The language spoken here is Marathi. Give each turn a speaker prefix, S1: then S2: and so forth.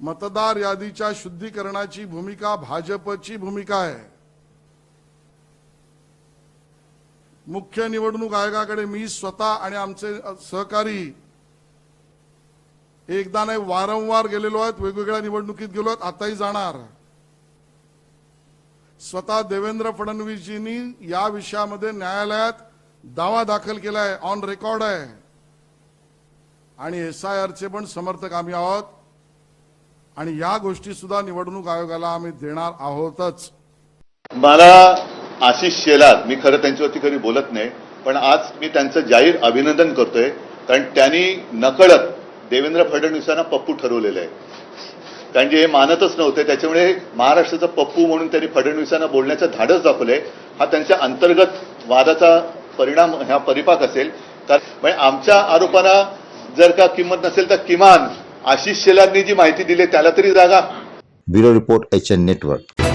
S1: मतदार यादीच्या शुद्धीकरणाची भूमिका भाजपची भूमिका आहे. मुख्य निवडणूक आयोगाकडे मी स्वतः आणि आमचे सहकारी एकदा नाही वारंवार गेलेलो आहेत वेगवेगळ्या निवडणुकीत गेलो आहेत आताही जाणार. स्वतः देवेंद्र फडणवीसजींनी या विषयामध्ये न्यायालयात दावा दाखल केलाय ऑन रेकॉर्ड आहे. आणि एस आय आरचे पण समर्थक आम्ही आहोत. आणि या गोष्टी सुद्धा निवडणूक आयोगाला आम्ही देणार आहोतच.
S2: मला आशिष शेलार मी खरं त्यांच्यावरती कधी बोलत नाही पण आज मी त्यांचं जाहीर अभिनंदन करतोय कारण त्यांनी नकळत देवेंद्र फडणवीसांना पप्पू ठरवलेलं आहे कारण जे हे मानतच नव्हते त्याच्यामुळे महाराष्ट्राचा पप्पू म्हणून त्यांनी फडणवीसांना बोलण्याचं धाडस दाखवलंय हा त्यांच्या अंतर्गत वादाचा परिणाम ह्या परिपाक असेल. कारण म्हणजे आमच्या आरोपांना जर का किंमत नसेल तर किमान आशिष शेलारनी जी माहिती दिली त्याला तरी जागा.
S3: Bureau report H N network.